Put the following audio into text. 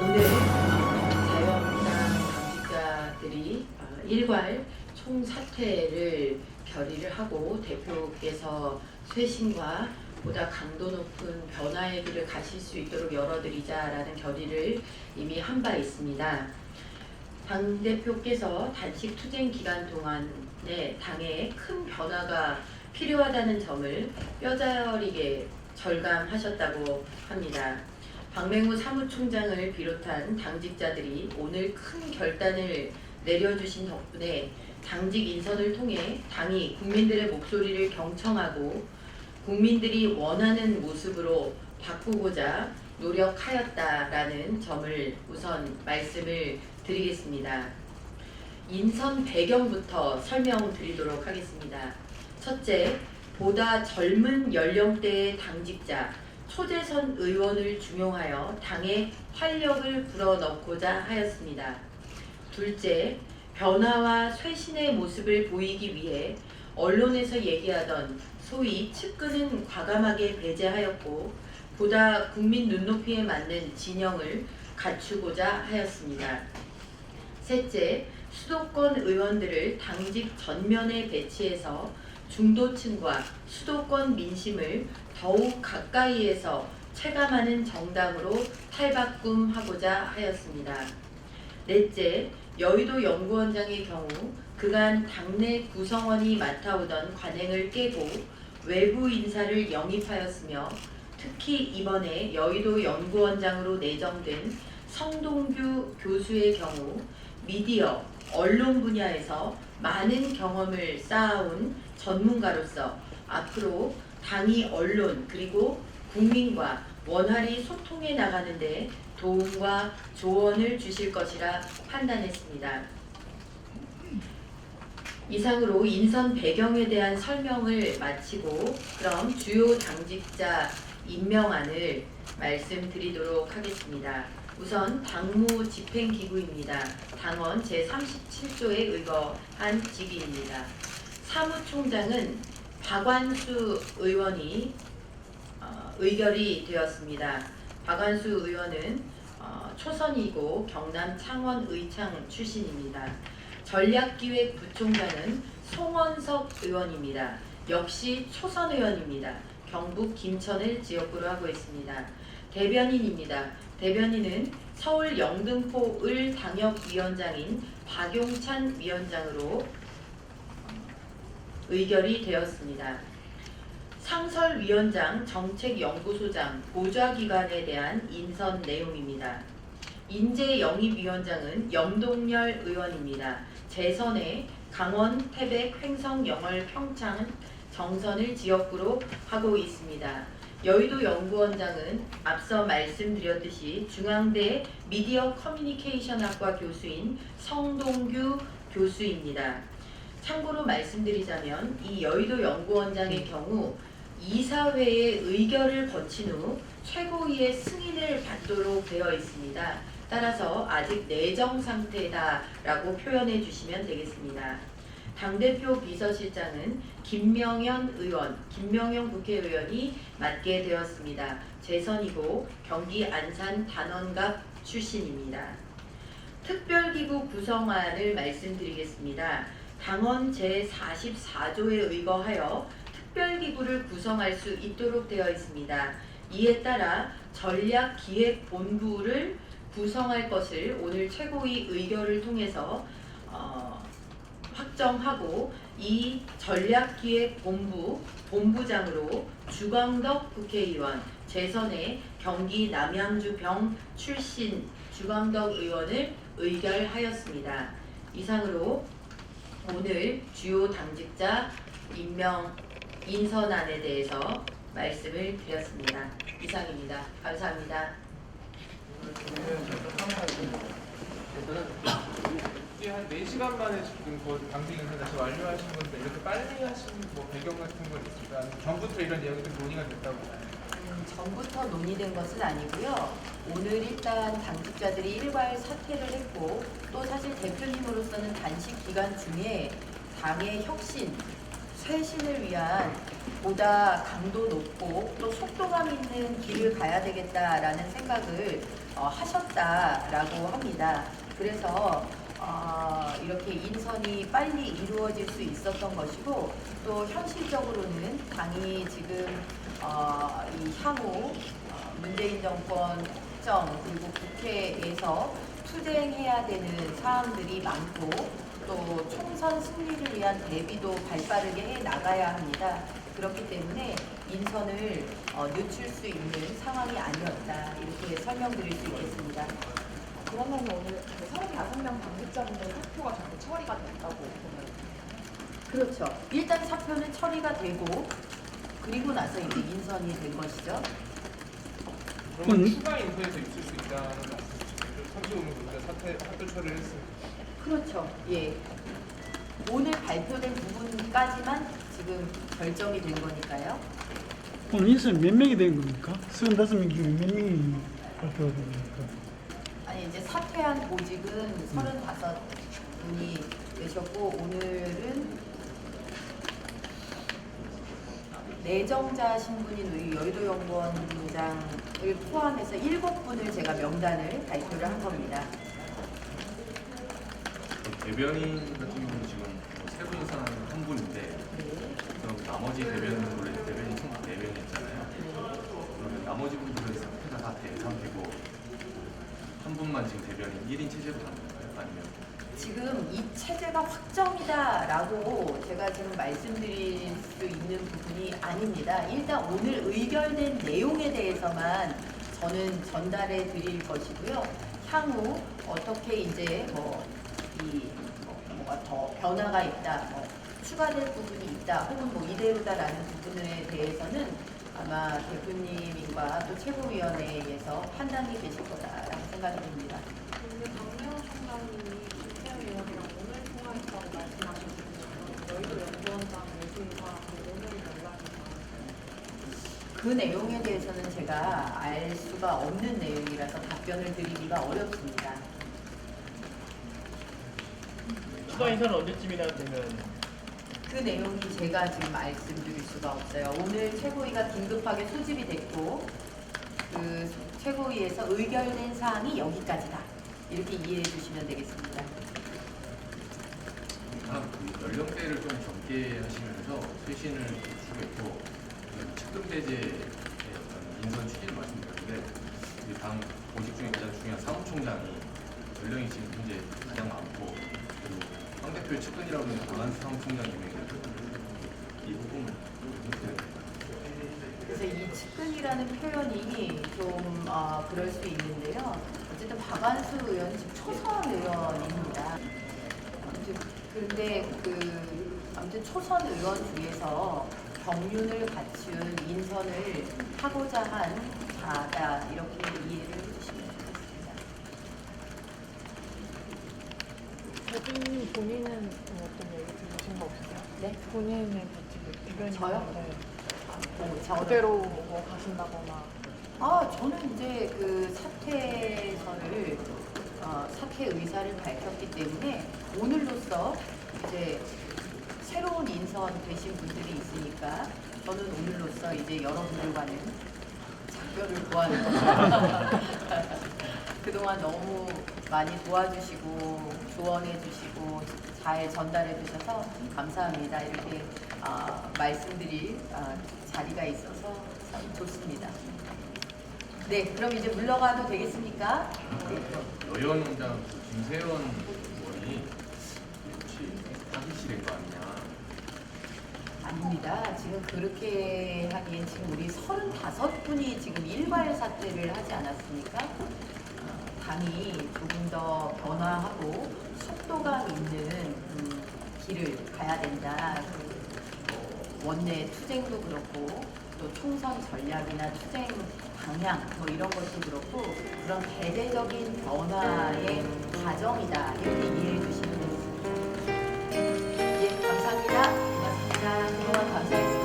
오늘 자유한국당 당직자들이 어, 일괄 총사퇴를 결의를 하고 대표께서 쇄신과 보다 강도 높은 변화의 길을 가실 수 있도록 열어드리자라는 결의를 이미 한 바 있습니다. 당 대표께서 단식 투쟁 기간 동안에 당에 큰 변화가 필요하다는 점을 뼈저리게 절감하셨다고 합니다. 박맹우 사무총장을 비롯한 당직자들이 오늘 큰 결단을 내려주신 덕분에 당직 인선을 통해 당이 국민들의 목소리를 경청하고 국민들이 원하는 모습으로 바꾸고자 노력하였다라는 점을 우선 말씀을 드리겠습니다. 인선 배경부터 설명드리도록 하겠습니다. 첫째, 보다 젊은 연령대의 당직자, 초재선 의원을 중용하여 당에 활력을 불어넣고자 하였습니다. 둘째, 변화와 쇄신의 모습을 보이기 위해 언론에서 얘기하던 소위 측근은 과감하게 배제하였고 보다 국민 눈높이에 맞는 진영을 갖추고자 하였습니다. 셋째, 수도권 의원들을 당직 전면에 배치해서 중도층과 수도권 민심을 더욱 가까이에서 체감하는 정당으로 탈바꿈하고자 하였습니다. 넷째, 여의도 연구원장의 경우 그간 당내 구성원이 맡아오던 관행을 깨고 외부 인사를 영입하였으며 특히 이번에 여의도 연구원장으로 내정된 성동규 교수의 경우 미디어, 언론 분야에서 많은 경험을 쌓아온 전문가로서 앞으로 당이 언론 그리고 국민과 원활히 소통해 나가는데 도움과 조언을 주실 것이라 판단했습니다. 이상으로 인선 배경에 대한 설명을 마치고 그럼 주요 당직자 임명안을 말씀드리도록 하겠습니다. 우선 당무 집행기구입니다. 당원 제37조에 의거한 직위입니다. 사무총장은 박완수 의원이 어, 의결이 되었습니다. 박완수 의원은 어, 초선이고 경남 창원 의창 출신입니다. 전략기획부총장은 송원석 의원입니다. 역시 초선 의원입니다. 경북 김천을 지역구로 하고 있습니다. 대변인입니다. 대변인은 서울 영등포 을 당협위원장인 박용찬 위원장으로 의결이 되었습니다. 상설위원장, 정책연구소장, 보좌기관에 대한 인선 내용입니다. 인재영입위원장은 염동열 의원입니다. 재선에 강원, 태백, 횡성, 영월, 평창, 정선을 지역구로 하고 있습니다. 여의도 연구원장은 앞서 말씀드렸듯이 중앙대 미디어 커뮤니케이션학과 교수인 성동규 교수입니다. 참고로 말씀드리자면 이 여의도 연구원장의 경우 이사회의 의결을 거친 후 최고위의 승인을 받도록 되어 있습니다. 따라서 아직 내정 상태다라고 표현해 주시면 되겠습니다. 당대표 비서실장은 김명현 의원, 김명현 국회의원이 맡게 되었습니다. 재선이고 경기 안산 단원갑 출신입니다. 특별기구 구성안을 말씀드리겠습니다. 당원 제44조에 의거하여 특별기구를 구성할 수 있도록 되어 있습니다. 이에 따라 전략기획본부를 구성할 것을 오늘 최고위 의결을 통해서 어, 확정하고 이 전략기획본부 본부장으로 주광덕 국회의원 재선에 경기 남양주 병 출신 주광덕 의원을 의결하였습니다. 이상으로 오늘 주요 당직자 임명 인선안에 대해서 말씀을 드렸습니다. 이상입니다. 감사합니다. 한 4시간 만에 지금 그 방송 인사 다시 완료하신 건데 이렇게 빨리 하신 뭐 배경 같은 건 있을까? 전부터 이런 이야기들이 논의가 됐다고 음, 전부터 논의된 것은 아니고요. 오늘 일단 당직자들이 일괄 사퇴를 했고 또 사실 대표님으로서는 단식 기간 중에 당의 혁신, 쇄신을 위한 보다 강도 높고 또 속도감 있는 길을 가야 되겠다라는 생각을 어, 하셨다라고 합니다. 그래서 어, 이렇게 인선이 빨리 이루어질 수 있었던 것이고 또 현실적으로는 당이 지금 어, 이 향후 어, 문재인 정권 국정 그리고 국회에서 투쟁해야 되는 사항들이 많고 또 총선 승리를 위한 대비도 발빠르게 해 나가야 합니다. 그렇기 때문에 인선을 어, 늦출 수 있는 상황이 아니었다 이렇게 설명드릴 수 있겠습니다. 그러면 오늘 그 35명 당직자분들 사표가 전부 처리가 됐다고 보면 그렇죠. 일단 사표는 처리가 되고 그리고 나서 이제 인선이 된 것이죠. 그러면 음. 추가 인터에서 있을 수 있다는 말씀이시죠? 35명 분들 사퇴 학교 처리를 했습니다. 그렇죠. 예. 오늘 발표된 부분까지만 지금 결정이 된 거니까요. 오늘 인선 몇 명이 된 겁니까? 35명 중에 몇 명이 발표가 된 겁니까? 이제 사퇴한 보직은 35분이 되셨고 오늘은 내정자 신분인 우리 여의도 연구원장을 포함해서 7분을 제가 명단을 발표를 한 겁니다. 대변인 같은 경우는 지금 뭐 세부 인사는 한 분인데 네. 그럼 나머지 대변인 원래 대변인 총 4명이 있잖아요. 그러면 나머지 분들은 사태가 다 된 상태고 한 분만 지금 대변인 1인 체제로 가는 건가요? 아니면 지금 이 체제가 확정이다라고 제가 지금 말씀드릴 수 있는 부분이 아닙니다. 일단 오늘 의결된 내용에 대해서만 저는 전달해 드릴 것이고요. 향후 어떻게 이제 뭐이 뭐가 더 변화가 있다, 뭐 추가될 부분이 있다, 혹은 뭐 이대로다라는 부분에 대해서는 아마 대표님과 또 최고위원회에서 판단이 되실 거다라고 생각이 듭니다. 근데 박명호 총장님이 김태현 의원이랑 오늘 통화했다고 말씀하셨는데 여의도 연구원장 외부인사랑 오늘 연락이. 그 내용에 대해서는 제가 알 수가 없는 내용이라서 답변을 드리기가 어렵습니다. 추가 인사는 언제쯤이나 되면 그 내용이 제가 지금 말씀드릴 수가 없어요. 오늘 최고위가 긴급하게 소집이 됐고 그 최고위에서 의결된 사항이 여기까지다. 이렇게 이해해 주시면 되겠습니다. 다 좀 젊게 하시면서 쇄신을 주겠고 그 측근 배제의 어떤 인선 추진을 말씀드렸는데 우리 당 보직 중에 가장 중요한 사무총장이 연령이 지금 현재 가장 많고 그리고 황 대표의 측근이라고 하는 강한 사무총장님에게 이 부분을 그래서 이 측근이라는 표현이 좀 어, 그럴 수 있는데요. 어쨌든 박안수 의원 지금 초선 의원입니다. 그런데 그 아무튼 초선 의원 중에서 경륜을 갖춘 인선을 하고자 한 자다 이렇게 이해를 해주시면 좋겠습니다. 대표님 본인은 좀 어떤 얘기 들으신 거 없으세요? 네? 본인의 보직을 대변인 저요? 네. 뭐 저는- 그대로 뭐 가신다거나 아, 저는 이제 그 사퇴선을 어, 사퇴 의사를 밝혔기 때문에 오늘로써 이제 새로운 인선 되신 분들이 있으니까 저는 오늘로써 이제 여러분들과는 작별을 구하는. 그동안 너무 많이 도와주시고 조언해 주시고 잘 전달해 주셔서 감사합니다. 이렇게 아, 말씀드릴 아, 자리가 있어서 참 좋습니다. 네, 그럼 이제 물러가도 되겠습니까? 네. 여의원장 그 김세현 의원이 혹시 사기실인 거 아니냐 아닙니다. 지금 그렇게 하기엔 지금 우리 35분이 지금 일괄 사퇴를 하지 않았습니까? 어, 당이 조금 더 변화하고 속도감 있는 음, 길을 가야 된다. 그, 어, 원내 투쟁도 그렇고 또 총선 전략이나 투쟁 방향 뭐 이런 것도 그렇고 그런 대대적인 변화의 과정이다. 이렇게 이해해 주시면 되겠습니다. 예, 감사합니다. 고맙습니다. 그동안 감사했습니다.